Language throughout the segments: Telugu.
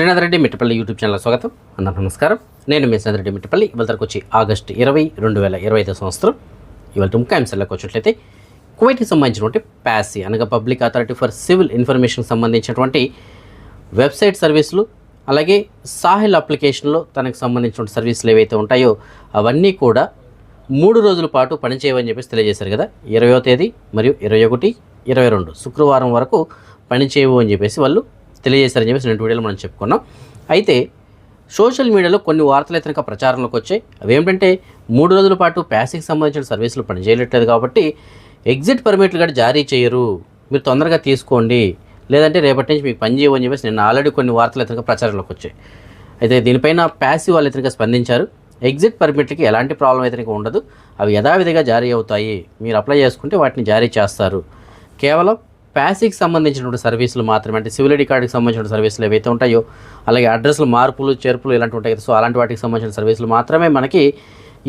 శ్రీనాథ్ రెడ్డి మిట్టపల్లి యూట్యూబ్ ఛానల్ స్వాగతం. అన్న నమస్కారం. నేను మీ శ్రీనాథ్ రెడ్డి మిట్టపల్లి. ఇవాళకి వచ్చి ఆగస్టు ఇరవై రెండు వేల ఇరవై ఐదు సంవత్సరం. ఇవాళ ముఖ్యాంశాలకు వచ్చినట్లయితే కువైట్కి సంబంధించినటువంటి ప్యాసీ అనగా public authority for civil information సంబంధించినటువంటి వెబ్సైట్ సర్వీసులు అలాగే సాహిల్ అప్లికేషన్లో తనకు సంబంధించినటువంటి సర్వీసులు ఏవైతే ఉంటాయో అవన్నీ కూడా మూడు రోజుల పాటు పనిచేయవని చెప్పేసి తెలియజేశారు కదా. ఇరవయో తేదీ మరియు ఇరవై ఒకటి ఇరవై రెండు శుక్రవారం వరకు పనిచేయవు అని చెప్పేసి వాళ్ళు తెలియజేశారని చెప్పేసి రెండు వీడియోలో మనం చెప్పుకున్నాం. అయితే సోషల్ మీడియాలో కొన్ని వార్తలు అయితే కనుక ప్రచారంలోకి వచ్చాయి. అవి ఏమిటంటే మూడు రోజుల పాటు ప్యాసికి సంబంధించిన సర్వీసులు పనిచేయట్లేదు కాబట్టి ఎగ్జిట్ పర్మిట్లు కూడా జారీ చేయరు. మీరు తొందరగా తీసుకోండి. లేదంటే రేపటి నుంచి మీకు పని చేయవని చెప్పేసి నేను ఆల్రెడీ కొన్ని వార్తలు అయితే ప్రచారంలోకి వచ్చాయి. అయితే దీనిపైన ప్యాసివ్ వాళ్ళు అయితే స్పందించారు. ఎగ్జిట్ పర్మిట్లకి ఎలాంటి ప్రాబ్లం అయితే ఉండదు. అవి యథావిధిగా జారీ అవుతాయి. మీరు అప్లై చేసుకుంటే వాటిని జారీ చేస్తారు. కేవలం ప్యాసిక్ సంబంధించినటువంటి సర్వీసులు మాత్రమే అంటే సివిల్ ఐడి కార్డుకి సంబంధించిన సర్వీసులు ఏవైతే ఉంటాయో అలాగే అడ్రస్లు మార్పులు చేర్పులు ఇలాంటివి ఉంటాయి కదా. సో అలాంటి వాటికి సంబంధించిన సర్వీసులు మాత్రమే మనకి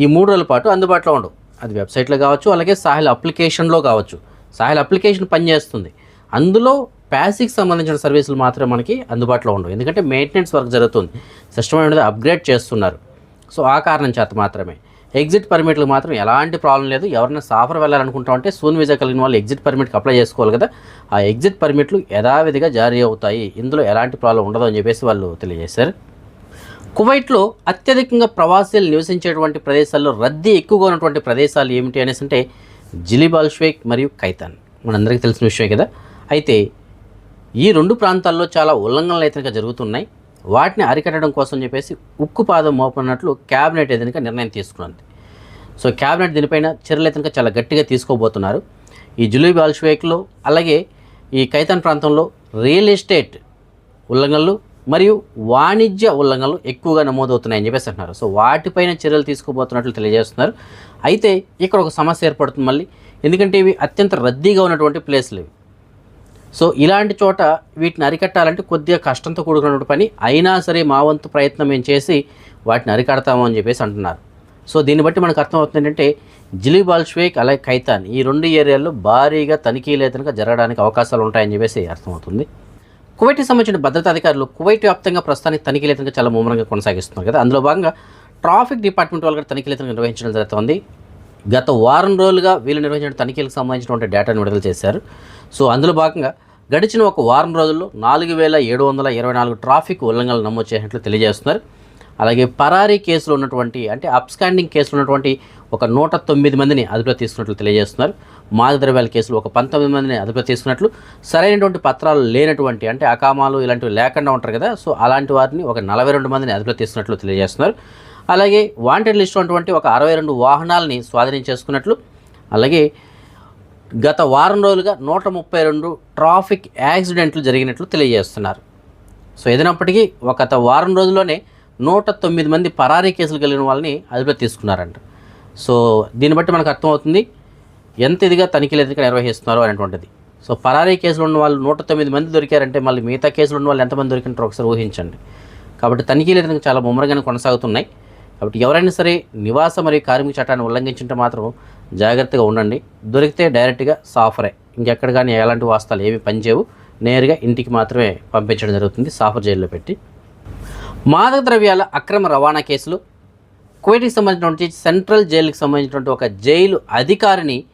ఈ మూడు రోజుల పాటు అందుబాటులో ఉండవు. అది వెబ్సైట్లో కావచ్చు అలాగే సాహిల్ అప్లికేషన్లో కావచ్చు. సాహిల్ అప్లికేషన్ పనిచేస్తుంది అందులో ప్యాసిక్ సంబంధించిన సర్వీసులు మాత్రమే మనకి అందుబాటులో ఉండవు. ఎందుకంటే మెయింటెనెన్స్ వర్క్ జరుగుతుంది. సిస్టమ్ అనేది అప్గ్రేడ్ చేస్తున్నారు. సో ఆ కారణం చేత మాత్రమే. ఎగ్జిట్ పర్మిట్లు మాత్రం ఎలాంటి ప్రాబ్లం లేదు. ఎవరైనా సాఫర్ వెళ్ళాలనుకుంటా ఉంటే సూన్ వీజా కలిగిన వాళ్ళు ఎగ్జిట్ పర్మిట్కి అప్లై చేసుకోవాలి కదా. ఆ ఎగ్జిట్ పర్మిట్లు యథావిధిగా జారీ అవుతాయి. ఇందులో ఎలాంటి ప్రాబ్లం ఉండదు అని చెప్పేసి వాళ్ళు తెలియజేశారు. కువైట్లో అత్యధికంగా ప్రవాసీలు నివసించేటువంటి ప్రదేశాల్లో రద్దీ ఎక్కువగా ఉన్నటువంటి ప్రదేశాలు ఏమిటి అనేసి అంటే జిలిబాల్ షేక్ మరియు కైతాన్ మనందరికీ తెలిసిన విషయమే కదా. అయితే ఈ రెండు ప్రాంతాల్లో చాలా ఉల్లంఘనలు అయితే జరుగుతున్నాయి. వాటిని అరికట్టడం కోసం చెప్పేసి ఉక్కు పాదం మోపన్నట్లు క్యాబినెట్ ఏదైనా నిర్ణయం తీసుకున్నది. సో క్యాబినెట్ దీనిపైన చర్యలు అయితే చాలా గట్టిగా తీసుకోబోతున్నారు. ఈ జులీ బాల్షవేక్లో అలాగే ఈ కైతాన్ ప్రాంతంలో రియల్ ఎస్టేట్ ఉల్లంఘనలు మరియు వాణిజ్య ఉల్లంఘనలు ఎక్కువగా నమోదవుతున్నాయని చెప్పేసి అంటున్నారు. సో వాటిపైన చర్యలు తీసుకోబోతున్నట్లు తెలియజేస్తున్నారు. అయితే ఇక్కడ ఒక సమస్య ఏర్పడుతుంది మళ్ళీ. ఎందుకంటే ఇవి అత్యంత రద్దీగా ఉన్నటువంటి ప్లేస్లు ఇవి. సో ఇలాంటి చోట వీటిని అరికట్టాలంటే కొద్దిగా కష్టంతో కూడుకున్నటువంటి పని. అయినా సరే మా వంతు ప్రయత్నం మేము చేసి వాటిని అరికడతాము అని చెప్పేసి అంటున్నారు. సో దీన్ని బట్టి మనకు అర్థమవుతుంది ఏంటంటే జిలిబాల్ షేక్ అలాగే ఖైతాన్ ఈ రెండు ఏరియాల్లో భారీగా తనిఖీలు అయితే జరగడానికి అవకాశాలు ఉంటాయని చెప్పేసి అర్థమవుతుంది. కువైట్కి సంబంధించిన భద్రతా అధికారులు కువైట్ వ్యాప్తంగా ప్రస్తుతానికి తనిఖీలు చాలా ముమ్మరంగా కొనసాగిస్తున్నారు కదా. అందులో భాగంగా ట్రాఫిక్ డిపార్ట్మెంట్ వాళ్ళు కూడా తనిఖీలు నిర్వహించడం జరుగుతుంది. గత వారం రోజులుగా వీళ్ళు నిర్వహించిన తనిఖీలకు సంబంధించినటువంటి డేటాను విడుదల చేశారు. సో అందులో భాగంగా గడిచిన ఒక వారం రోజుల్లో నాలుగు వేల ఏడు వందల ఇరవై నాలుగు ట్రాఫిక్ ఉల్లంఘనలు నమోదు చేసినట్లు తెలియజేస్తున్నారు. అలాగే పరారీ కేసులు ఉన్నటువంటి అంటే అప్స్కాండింగ్ కేసులు ఉన్నటువంటి ఒక నూట తొమ్మిది మందిని అదుపులో తీసుకున్నట్లు తెలియజేస్తున్నారు. మాదద్రవ్యాల కేసులు ఒక పంతొమ్మిది మందిని అదుపులో తీసుకున్నట్లు సరైనటువంటి పత్రాలు లేనటువంటి అంటే అకామాలు ఇలాంటివి లేకుండా ఉంటారు కదా సో అలాంటి వారిని ఒక నలభై రెండు మందిని అదుపులో తీసుకున్నట్లు తెలియజేస్తున్నారు. అలాగే వాంటెడ్ లిస్ట్ ఉన్నటువంటి ఒక అరవై రెండు వాహనాలని స్వాధీనం చేసుకున్నట్లు అలాగే గత వారం రోజులుగా నూట ముప్పై రెండు ట్రాఫిక్ యాక్సిడెంట్లు జరిగినట్లు తెలియజేస్తున్నారు. సో ఏదైనప్పటికీ ఒక గత వారం రోజుల్లోనే నూట తొమ్మిది మంది పరారీ కేసులు కలిగిన వాళ్ళని అదుపులో తీసుకున్నారంట. సో దీన్ని బట్టి మనకు అర్థమవుతుంది ఎంత ఇదిగా తనిఖీలు ఎదురుగా నిర్వహిస్తున్నారు అనేటువంటిది. సో పరారీ కేసులు ఉన్న వాళ్ళు నూట తొమ్మిది మంది దొరికారంటే మళ్ళీ మిగతా కేసులు ఉన్న వాళ్ళు ఎంతమంది దొరికినారో ఒకసారి ఊహించండి. కాబట్టి తనిఖీలు ఎదురుగా చాలా ముమ్మరంగానే కొనసాగుతున్నాయి. కాబట్టి ఎవరైనా సరే నివాస మరియు కార్మిక చట్టాన్ని ఉల్లంఘించుంటే మాత్రం జాగ్రత్తగా ఉండండి. దొరికితే డైరెక్ట్గా సాఫరే. ఇంకెక్కడ కానీ ఎలాంటి వాస్తాలు ఏమి పనిచేయవు. నేరుగా ఇంటికి మాత్రమే పంపించడం జరుగుతుంది. సాఫర్ జైల్లో పెట్టి. మాదక ద్రవ్యాల అక్రమ రవాణా కేసులు. కువైట్కి సంబంధించినటువంటి సెంట్రల్ జైలుకి సంబంధించినటువంటి ఒక జైలు అధికారిని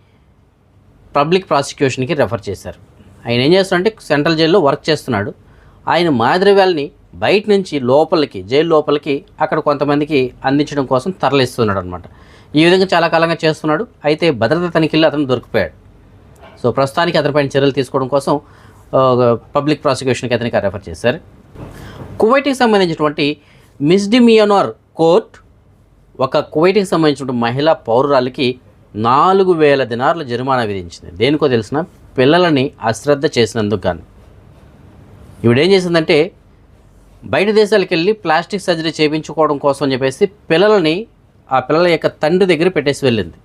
పబ్లిక్ ప్రాసిక్యూషన్కి రెఫర్ చేశారు. ఆయన ఏం చేస్తున్నాడంటే సెంట్రల్ జైల్లో వర్క్ చేస్తున్నాడు. ఆయన మాద్రవ్యాలని బయట నుంచి లోపలికి జైలు లోపలికి అక్కడ కొంతమందికి అందించడం కోసం తరలిస్తున్నాడు అనమాట ఈ విధంగా చాలా కాలంగా చేస్తున్నాడు. అయితే భద్రతా తనిఖీల్లో అతను దొరికిపోయాడు. సో ప్రస్తుతానికి అతనిపైన చర్యలు తీసుకోవడం కోసం పబ్లిక్ ప్రాసిక్యూషన్కి అతనికి రెఫర్ చేశారు. కువైట్కి సంబంధించినటువంటి మిస్డిమియోనర్ కోర్ట్ ఒక కువైట్కి సంబంధించినటువంటి మహిళా పౌరురాలకి నాలుగు వేల దినార్ల జరిమానా విధించింది. దేనికో తెలిసిన పిల్లలని అశ్రద్ధ చేసినందుకు కానీ ఈవిడేం చేసిందంటే బయట దేశాలకు వెళ్ళి ప్లాస్టిక్ సర్జరీ చేయించుకోవడం కోసం అని చెప్పేసి పిల్లలని ఆ పిల్లల యొక్క తండ్రి దగ్గర పెట్టేసి వెళ్ళింది.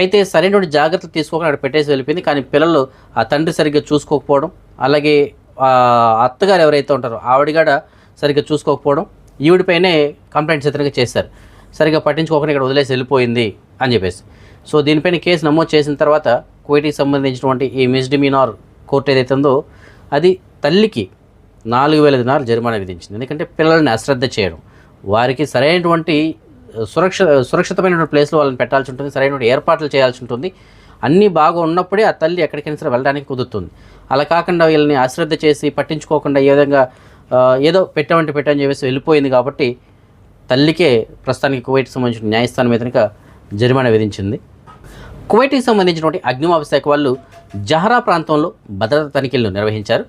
అయితే సరైనటువంటి జాగ్రత్తలు తీసుకోకుండా అక్కడ పెట్టేసి వెళ్ళిపోయింది. కానీ పిల్లలు ఆ తండ్రి సరిగ్గా చూసుకోకపోవడం అలాగే అత్తగారు ఎవరైతే ఉంటారో ఆవిడ సరిగ్గా చూసుకోకపోవడం ఈవిడిపైనే కంప్లైంట్స్ చిత్రంగా చేశారు. సరిగ్గా పట్టించుకోకుండా ఇక్కడ వదిలేసి వెళ్ళిపోయింది అని చెప్పేసి. సో దీనిపైన కేసు నమోదు చేసిన తర్వాత కువైట్కి సంబంధించినటువంటి ఈ మిస్డిమినార్ కోర్టు ఏదైతే ఉందో అది తల్లికి నాలుగు వేల దినాలు జరిమానా విధించింది. ఎందుకంటే పిల్లల్ని అశ్రద్ధ చేయడం. వారికి సరైనటువంటి సురక్ష సురక్షితమైనటువంటి ప్లేస్లో వాళ్ళని పెట్టాల్సి ఉంటుంది సరైనటువంటి ఏర్పాట్లు చేయాల్సి ఉంటుంది. అన్నీ బాగా ఉన్నప్పుడే ఆ తల్లి ఎక్కడికైనా సరే వెళ్ళడానికి కుదురుతుంది. అలా కాకుండా వీళ్ళని అశ్రద్ధ చేసి పట్టించుకోకుండా ఏ విధంగా ఏదో పెట్టామంటే పెట్టని చెప్పేసి వెళ్ళిపోయింది కాబట్టి తల్లికే ప్రస్తుతానికి కువైట్కి సంబంధించిన న్యాయస్థానం మీద జరిమానా విధించింది. కువైట్కి సంబంధించినటువంటి అగ్నిమాప శాఖ వాళ్ళు జహరా ప్రాంతంలో భద్రతా తనిఖీలను నిర్వహించారు.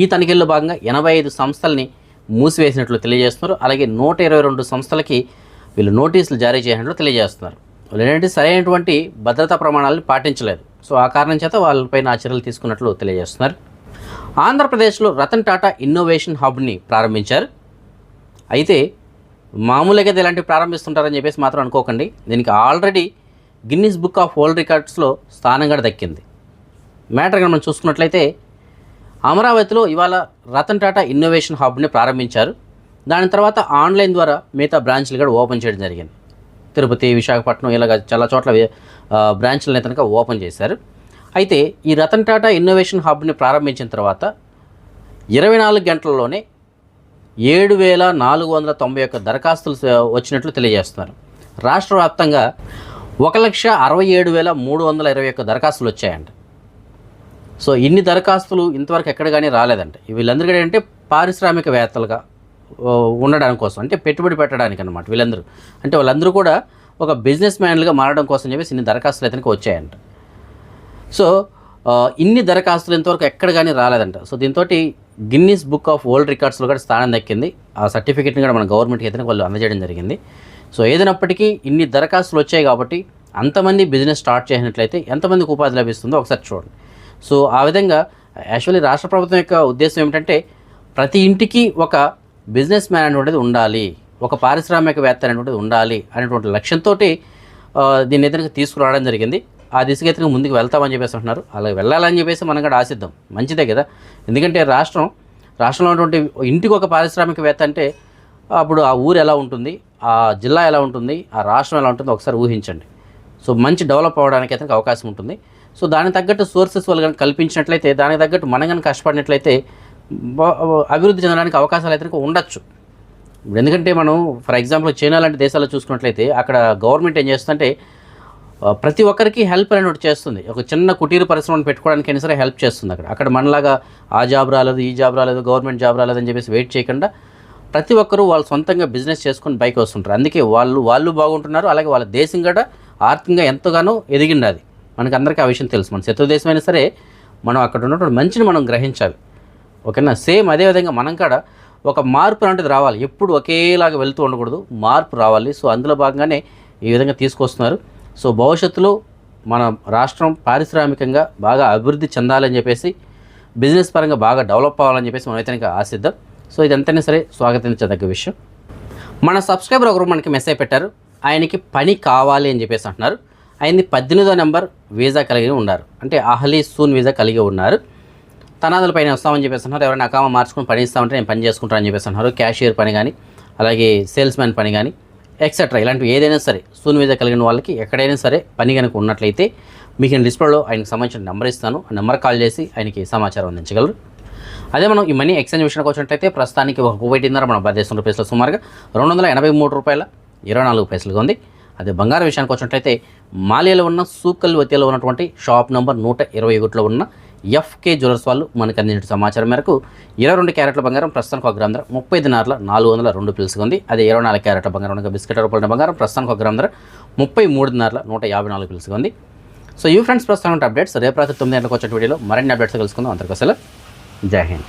ఈ తనిఖీల్లో భాగంగా ఎనభై ఐదు సంస్థల్ని మూసివేసినట్లు తెలియజేస్తున్నారు. అలాగే నూట ఇరవై రెండు సంస్థలకి వీళ్ళు నోటీసులు జారీ చేసినట్లు తెలియజేస్తున్నారు. వాళ్ళు ఏంటంటే సరైనటువంటి భద్రతా ప్రమాణాలను పాటించలేదు. సో ఆ కారణం చేత వాళ్ళపైన ఆ చర్యలు తీసుకున్నట్లు తెలియజేస్తున్నారు. ఆంధ్రప్రదేశ్లో రతన్ టాటా ఇన్నోవేషన్ హబ్ని ప్రారంభించారు. అయితే మామూలుగా ఇలాంటివి ప్రారంభిస్తుంటారని చెప్పేసి మాత్రం అనుకోకండి. దీనికి already Guinness book of world రికార్డ్స్లో స్థానం కూడా దక్కింది. మ్యాటర్ కనుక మనం చూసుకున్నట్లయితే అమరావతిలో ఇవాళ రతన్ టాటా ఇన్నోవేషన్ హబ్ని ప్రారంభించారు. దాని తర్వాత ఆన్లైన్ ద్వారా మిగతా బ్రాంచ్లు కూడా ఓపెన్ చేయడం జరిగింది. తిరుపతి విశాఖపట్నం ఇలాగ చాలా చోట్ల బ్రాంచ్లను కనుక ఓపెన్ చేశారు. అయితే ఈ రతన్ టాటా ఇన్నోవేషన్ హబ్ని ప్రారంభించిన తర్వాత ఇరవై నాలుగు గంటల్లోనే ఏడు వేల నాలుగు వందల తొంభై ఒక్క దరఖాస్తులు వచ్చినట్లు తెలియజేస్తున్నారు. రాష్ట్ర వ్యాప్తంగా ఒక లక్ష అరవై ఏడు వేల మూడు వందల ఇరవై ఒక్క దరఖాస్తులు వచ్చాయంట. సో ఇన్ని దరఖాస్తులు ఇంతవరకు ఎక్కడ కానీ రాలేదంట. వీళ్ళందరూ అంటే ఏంటంటే పారిశ్రామికవేత్తలుగా ఉండడానికి కోసం అంటే పెట్టుబడి పెట్టడానికి అనమాట వీళ్ళందరూ. అంటే వాళ్ళందరూ కూడా ఒక బిజినెస్ మ్యాన్లుగా మారడం కోసం చెప్పేసి ఇన్ని దరఖాస్తులు అయితే వచ్చాయంట. సో ఇన్ని దరఖాస్తులు ఇంతవరకు ఎక్కడ కానీ రాలేదంట. సో దీంతో గిన్నీస్ బుక్ ఆఫ్ వరల్డ్ రికార్డ్స్లో కూడా స్థానం దక్కింది. ఆ సర్టిఫికేట్ని కూడా మన గవర్నమెంట్కి అయితే వాళ్ళు అందజేయడం జరిగింది. సో ఏదైనప్పటికీ ఇన్ని దరఖాస్తులు వచ్చాయి కాబట్టి అంతమంది బిజినెస్ స్టార్ట్ చేసినట్లయితే ఎంతమందికి ఉపాధి లభిస్తుందో ఒకసారి చూడండి. సో ఆ విధంగా యాక్చువల్లీ రాష్ట్ర ప్రభుత్వం యొక్క ఉద్దేశం ఏమిటంటే ప్రతి ఇంటికి ఒక బిజినెస్ మ్యాన్ అనేటువంటిది ఉండాలి ఒక పారిశ్రామికవేత్త అనేటువంటిది ఉండాలి అనేటువంటి లక్ష్యంతో దీన్ని ఎదురుగా తీసుకురావడం జరిగింది. ఆ దిశగా ఎదురుగా ముందుకు వెళ్తామని చెప్పేసి అంటున్నారు. అలా వెళ్ళాలని చెప్పేసి మనం కూడా ఆశిద్దాం. మంచిదే కదా. ఎందుకంటే రాష్ట్రం రాష్ట్రంలో ఉన్నటువంటి ఇంటికి ఒక పారిశ్రామికవేత్త అంటే అప్పుడు ఆ ఊరు ఎలా ఉంటుంది ఆ జిల్లా ఎలా ఉంటుంది ఆ రాష్ట్రం ఎలా ఉంటుందో ఒకసారి ఊహించండి. సో మంచి డెవలప్ అవ్వడానికి అయితే అవకాశం ఉంటుంది. సో దానికి తగ్గట్టు సోర్సెస్ వాళ్ళు కనుక కల్పించినట్లయితే దానికి తగ్గట్టు మనం కనుక కష్టపడినట్లయితే అభివృద్ధి చెందడానికి అవకాశాలు అయితే ఉండొచ్చు. ఇప్పుడు ఎందుకంటే మనం ఫర్ ఎగ్జాంపుల్ చైనా లాంటి దేశాల్లో చూసుకున్నట్లయితే అక్కడ గవర్నమెంట్ ఏం చేస్తుందంటే ప్రతి ఒక్కరికి హెల్ప్ అనేది ఒకటి చేస్తుంది. ఒక చిన్న కుటీర పరిశ్రమను పెట్టుకోవడానికి అయినా సరే హెల్ప్ చేస్తుంది అక్కడ. అక్కడ మనలాగా ఆ జాబ్ రాలేదు ఈ జాబ్ రాలేదు గవర్నమెంట్ జాబ్ రాలేదు అని చెప్పేసి వెయిట్ చేయకుండా ప్రతి ఒక్కరూ వాళ్ళు సొంతంగా బిజినెస్ చేసుకొని బైక్ వస్తుంటారు. అందుకే వాళ్ళు వాళ్ళు బాగుంటున్నారు అలాగే వాళ్ళ దేశం కూడా ఆర్థికంగా ఎంతగానో ఎదిగింది మనకి అందరికీ ఆ విషయం తెలుసు. మన శత్రు దేశమైనా అయినా సరే మనం అక్కడ ఉన్నటువంటి మంచిని మనం గ్రహించాలి. ఓకేనా? సేమ్ అదేవిధంగా మనం కాడ ఒక మార్పు లాంటిది రావాలి. ఎప్పుడు ఒకేలాగా వెళ్తూ ఉండకూడదు. మార్పు రావాలి. సో అందులో భాగంగానే ఈ విధంగా తీసుకొస్తున్నారు. సో భవిష్యత్తులో మన రాష్ట్రం పారిశ్రామికంగా బాగా అభివృద్ధి చెందాలని చెప్పేసి బిజినెస్ పరంగా బాగా డెవలప్ అవ్వాలని చెప్పేసి మనం అయితే ఆశిద్దాం. సో ఇదంతైనా సరే స్వాగతించదగ్గ విషయం. మన సబ్స్క్రైబర్ ఒకరు మనకి మెసేజ్ పెట్టారు. ఆయనకి పని కావాలి అని చెప్పేసి అంటున్నారు. అయింది పద్దెనిమిదో నెంబర్ వీసా కలిగి ఉన్నారు. అంటే అహలీ సూన్ వీసా కలిగి ఉన్నారు. తనాదుల పైన వస్తామని చెప్పేసి అన్నారు ఎవరైనా అకామ మార్చుకుని పని ఇస్తామంటే నేను పని చేసుకుంటానని చెప్పేసి అన్నారు క్యాషియర్ పని కానీ అలాగే సేల్స్ మ్యాన్ పని కానీ ఎక్సెట్రా ఇలాంటివి ఏదైనా సరే సూన్ వీసా కలిగిన వాళ్ళకి ఎక్కడైనా సరే పని కనుక ఉన్నట్లయితే మీకు నేను డిస్ప్లేలో ఆయనకు సంబంధించిన నెంబర్ ఇస్తాను. ఆ నెంబర్ కాల్ చేసి ఆయనకి సమాచారం అందించగలరు. అదే మనం ఈ మనీ ఎక్స్చేంజ్ విషయానికి వచ్చినట్లయితే ప్రస్తుతానికి ఒక కువైటీన్నర మన భారతదేశం రూపాయలు సుమారుగా రెండు వందల ఎనభై మూడు రూపాయల ఇరవై నాలుగు పైసలుగా ఉంది. అదే బంగారం విషయానికి వచ్చినట్లయితే మాలియాలో ఉన్న సూకల్ వతిలో ఉన్నటువంటి షాప్ నంబర్ నూట ఇరవై ఒకటిలో ఉన్న ఎఫ్కే జ్యువెలర్స్ వాళ్ళు మనకు అందించిన సమాచారం మేరకు ఇరవై రెండు క్యారెట్ల బంగారం ప్రస్తుతానికి ఒక గ్రామ ధర ముప్పై దినార్ల నాలుగు వందల రెండు పిలుసుకుంది ఉంది. అదే ఇరవై నాలుగు క్యారెట్ల బంగారం అనగా బిస్కెట్ రూపాయల బంగారం ప్రస్తుతానికి ఒక గ్రామ ధర ముప్పై మూడు దినార్ల నూట యాభై నాలుగు పిలుసుకుంది ఉంది. సో ఈ ఫ్రెండ్స్ ప్రస్తుతం అప్డేట్స్. రేపు రాత్రి తొమ్మిది గంటలకు వచ్చే వీడియోలో మరిన్ని అప్డేట్స్ కలుసుకుందాం అందరికీ అసలు Jai Hind.